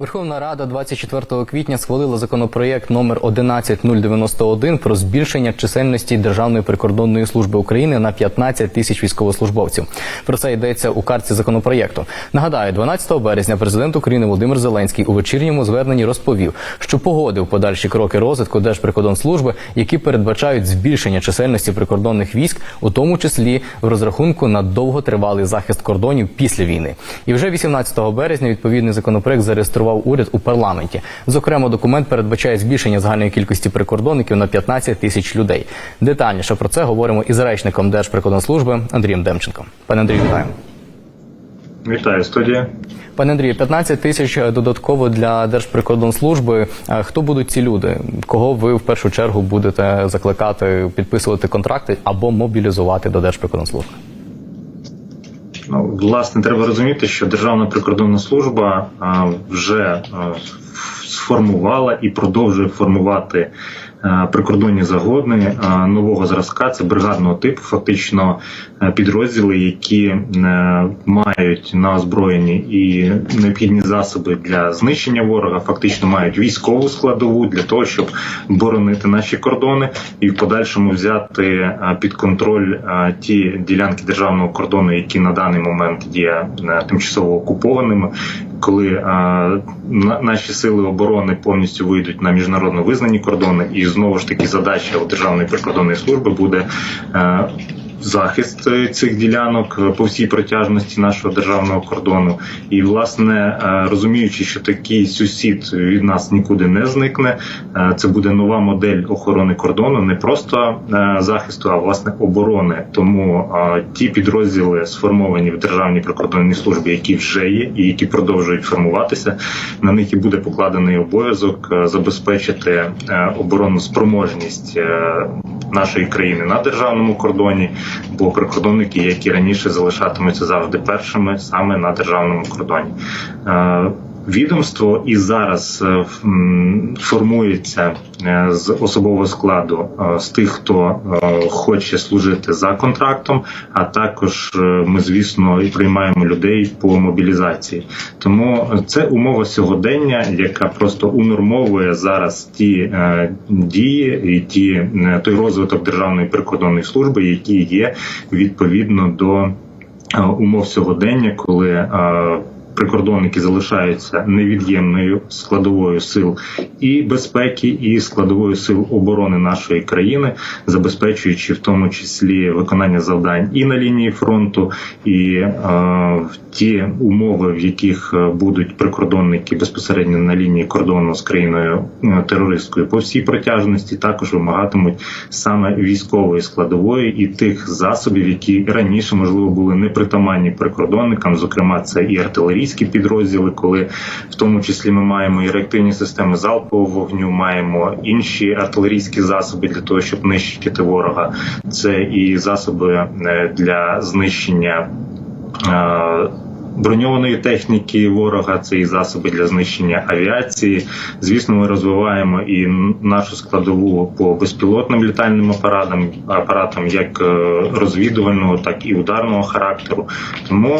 Верховна Рада 24 квітня схвалила законопроєкт номер 11091 про збільшення чисельності Державної прикордонної служби України на 15 тисяч військовослужбовців. Про це йдеться у картці законопроєкту. Нагадаю, 12 березня президент України Володимир Зеленський у вечірньому зверненні розповів, що погодив подальші кроки розвитку Держприкордонслужби, які передбачають збільшення чисельності прикордонних військ, у тому числі в розрахунку на довготривалий захист кордонів після війни. І вже 18 березня відповідний законопроект зареєстрував уряд у парламенті. Зокрема, документ передбачає збільшення загальної кількості прикордонників на 15 тисяч людей. Детальніше про це говоримо із речником Держприкордонслужби Андрієм Демченком. Пане Андрію, вітаю. Вітаю студія. Пане Андрію, 15 тисяч додатково для Держприкордонслужби. Е, Хто будуть ці люди? Кого ви в першу чергу будете закликати підписувати контракти або мобілізувати до Держприкордонслужби? Ну, власне, треба розуміти, що Державна прикордонна служба вже сформувала і продовжує формувати прикордонні загони нового зразка. Це бригадного типу, фактично підрозділи, які е, мають на озброєнні і необхідні засоби для знищення ворога, фактично мають військову складову для того, щоб боронити наші кордони і в подальшому взяти під контроль ті ділянки державного кордону, які на даний момент є е, тимчасово окупованими. Коли на- наші сили оборони повністю вийдуть на міжнародно визнані кордони, і знову ж таки задача у Державної прикордонної служби буде е, захист е, цих ділянок е, по всій протяжності нашого державного кордону. І власне е, розуміючи, що такий сусід від нас нікуди не зникне, це буде нова модель охорони кордону, не просто захисту, а власне оборони. Тому ті підрозділи сформовані в державній прикордонній службі, які вже є, і які продовжують формуватися, на них і буде покладений обов'язок забезпечити оборонну спроможність нашої країни на державному кордоні, бо прикордонники, які раніше залишатимуться завжди першими, саме на державному кордоні. Відомство і зараз е, формується е, з особового складу е, з тих, хто хоче служити за контрактом, а також ми, звісно, і приймаємо людей по мобілізації. Тому це умова сьогодення, яка просто унормовує зараз ті дії і ті той розвиток державної прикордонної служби, які є відповідно до умов сьогодення, коли прикордонники залишаються невід'ємною складовою сил і безпеки, і складовою сил оборони нашої країни, забезпечуючи в тому числі виконання завдань і на лінії фронту, і е, в ті умови, в яких е, будуть прикордонники безпосередньо на лінії кордону з країною е, терористською по всій протяжності, також вимагатимуть саме військової складової і тих засобів, які раніше можливо були непритаманні прикордонникам. Зокрема, це і артилерійські підрозділи, коли в тому числі ми маємо і реактивні системи залпового вогню, маємо інші артилерійські засоби для того, щоб нищити ворога. Це і засоби е, для знищення. е, Броньованої техніки ворога, це і засоби для знищення авіації. Звісно, ми розвиваємо і нашу складову по безпілотним літальним апаратам, апаратам як е, розвідувального, так і ударного характеру. Тому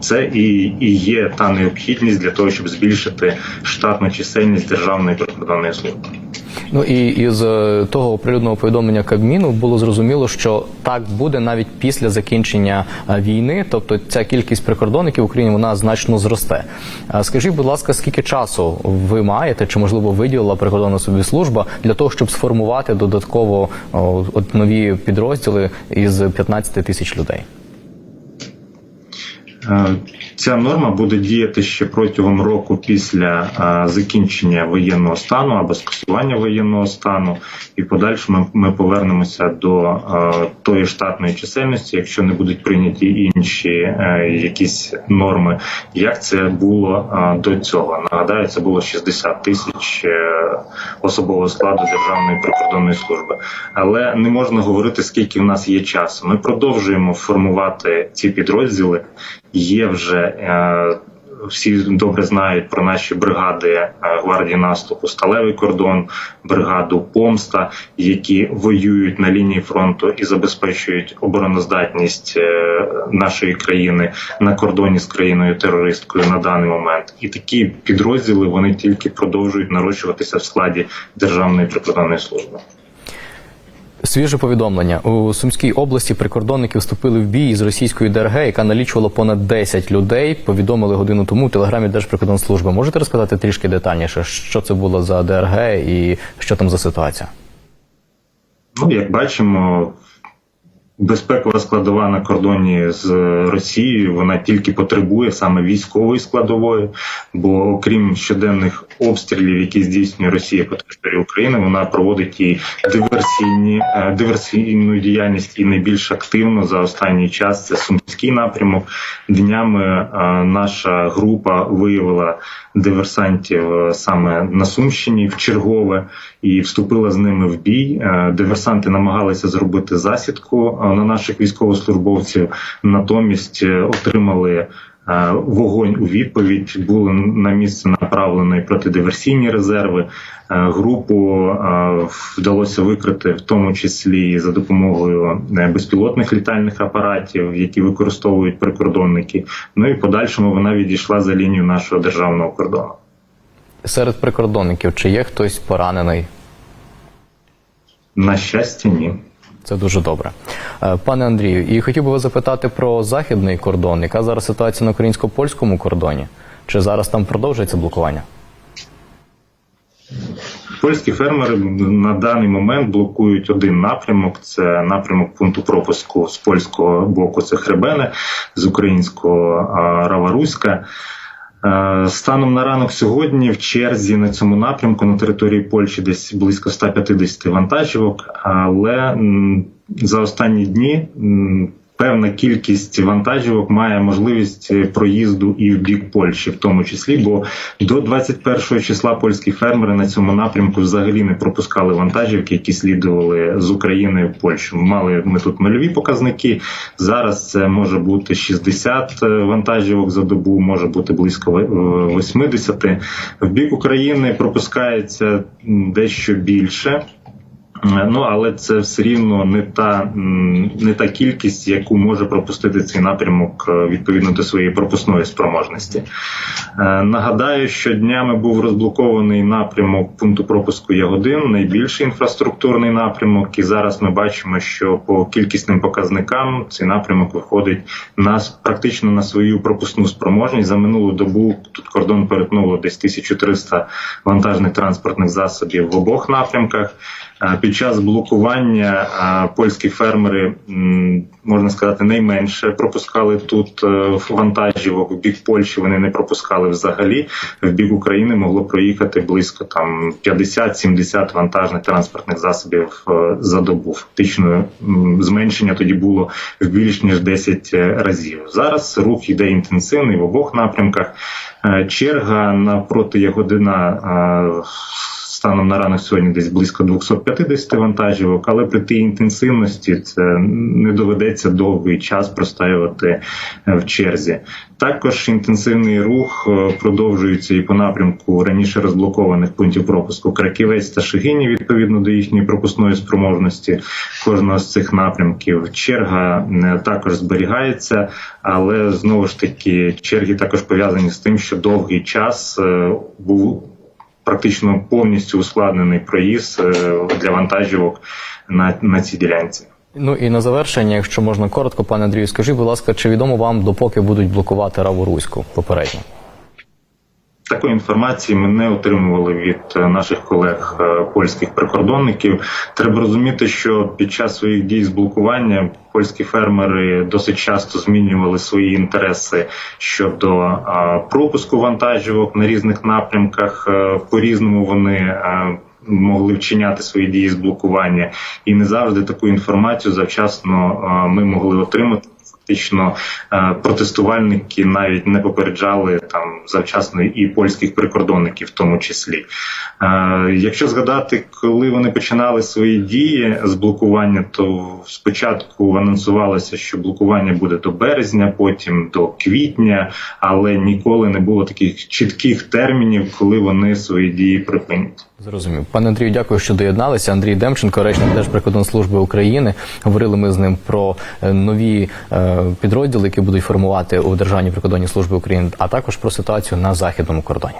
це і, і є та необхідність для того, щоб збільшити штатну чисельність державної прикордонної служби. Ну і із е, того оприлюдного повідомлення Кабміну було зрозуміло, що так буде навіть після закінчення е, війни. Тобто ця кількість прикордонників в Україні вона значно зросте. А Скажіть, будь ласка, скільки часу ви маєте, чи можливо виділила прикордонна собі служба для того, щоб сформувати додатково от нові підрозділи із 15 тисяч людей? Е, Ця норма буде діяти ще протягом року після е, закінчення воєнного стану або скасування воєнного стану, і в подальшому ми, повернемося до е, тої штатної чисельності, якщо не будуть прийняті інші якісь норми, як це було до цього. Нагадаю, це було 60 тисяч особового складу Державної прикордонної служби, але не можна говорити, скільки в нас є часу. Ми продовжуємо формувати ці підрозділи. Є вже е, всі добре знають про наші бригади е, гвардії наступу Сталевий кордон, бригаду Помста, які воюють на лінії фронту і забезпечують обороноздатність е, нашої країни на кордоні з країною терористкою на даний момент. І такі підрозділи вони тільки продовжують нарощуватися в складі Державної прикордонної служби. Свіже повідомлення у Сумській області прикордонники вступили в бій із російською ДРГ, яка налічувала понад 10 людей. Повідомили годину тому в телеграмі Держприкордонслужби. Можете розказати трішки детальніше, що це було за ДРГ і що там за ситуація? Ну, як бачимо, безпекова складова на кордоні з Росією вона тільки потребує саме військової складової, бо окрім щоденних обстрілів, які здійснює Росія по території України, вона проводить і диверсійні е, диверсійну діяльність і найбільш активно за останній час це сумський напрямок. Днями е, наша група виявила диверсантів е, саме на Сумщині в чергове і вступила з ними в бій. Е, Диверсанти намагалися зробити засідку е, на наших військовослужбовців, натомість е, отримали. е, Вогонь у відповідь були на місце направлені протидиверсійні резерви. Е, Групу е, вдалося викрити, в тому числі за допомогою е, безпілотних літальних апаратів, які використовують прикордонники. Ну і в подальшому вона відійшла за лінію нашого державного кордону. Серед прикордонників чи є хтось поранений? На щастя, ні. Це дуже добре. Е, Пане Андрію, і хотів би вас запитати про західний кордон. Яка зараз ситуація на українсько-польському кордоні? Чи зараз там продовжується блокування? Польські фермери на даний момент блокують один напрямок: це напрямок пункту пропуску з польського боку. Це Хребене, з українського Раваруська. Е, Станом на ранок сьогодні в черзі на цьому напрямку на території Польщі десь близько 150 вантажівок, але за останні дні певна кількість вантажівок має можливість е, проїзду і в бік Польщі, в тому числі, бо до 21 числа польські фермери на цьому напрямку взагалі не пропускали вантажівки, які слідували з України в Польщу. Мали ми тут нульові показники. Зараз це може бути 60 вантажівок за добу, може бути близько ви- е, 80. В бік України пропускається дещо більше. Ну, але це все рівно не та не та кількість, яку може пропустити цей напрямок е, відповідно до своєї пропускної спроможності. Е, Нагадаю, що днями був розблокований напрямок пункту пропуску Ягодин, найбільший інфраструктурний напрямок. І зараз ми бачимо, що по кількісним показникам цей напрямок виходить на практично на свою пропускну спроможність. За минулу добу тут кордон перетнуло десь 1300 вантажних транспортних засобів в обох напрямках. Е, Під час блокування е, польські фермери можна сказати найменше пропускали тут е, вантажівок. В бік Польщі вони не пропускали взагалі. В бік України могло проїхати близько там 50-70 вантажних транспортних засобів е, за добу. Фактично зменшення тоді було в більш ніж 10 разів. Зараз рух йде інтенсивний в обох напрямках. Е, Черга навпроти Ягодина е, станом на ранок сьогодні десь близько 250 вантажівок, але при тій інтенсивності це не доведеться довгий час простаювати е, в черзі. Також інтенсивний рух е, продовжується і по напрямку раніше розблокованих пунктів пропуску Краківець та Шигині відповідно до їхньої пропускної спроможності кожного з цих напрямків. Черга е, також зберігається, але знову ж таки черги також пов'язані з тим, що довгий час був практично повністю ускладнений проїзд е, для вантажівок на, на цій ділянці. Ну і на завершення, якщо можна коротко, пане Андрію, скажіть, будь ласка, чи відомо вам, допоки будуть блокувати Раву Руську попередньо? Такої інформації ми не отримували від е, наших колег е, польських прикордонників. Треба розуміти, що під час своїх дій з блокування польські фермери досить часто змінювали свої інтереси щодо е, пропуску вантажівок на різних напрямках. По різному вони. Могли вчиняти свої дії з блокування, і не завжди таку інформацію завчасно ми могли отримати. Фактично е, протестувальники навіть не попереджали там завчасно і польських прикордонників, в тому числі. Е, Якщо згадати, коли вони починали свої дії з блокування, то спочатку анонсувалося, що блокування буде до березня, потім до квітня, але ніколи не було таких чітких термінів, коли вони свої дії припинять. Зрозумів. Пане Андрію, дякую, що доєдналися. Андрій Демченко, речник Держприкордонслужби України. Говорили ми з ним про е, нові підрозділи, які будуть формувати у Державній прикордонній службі України, а також про ситуацію на західному кордоні.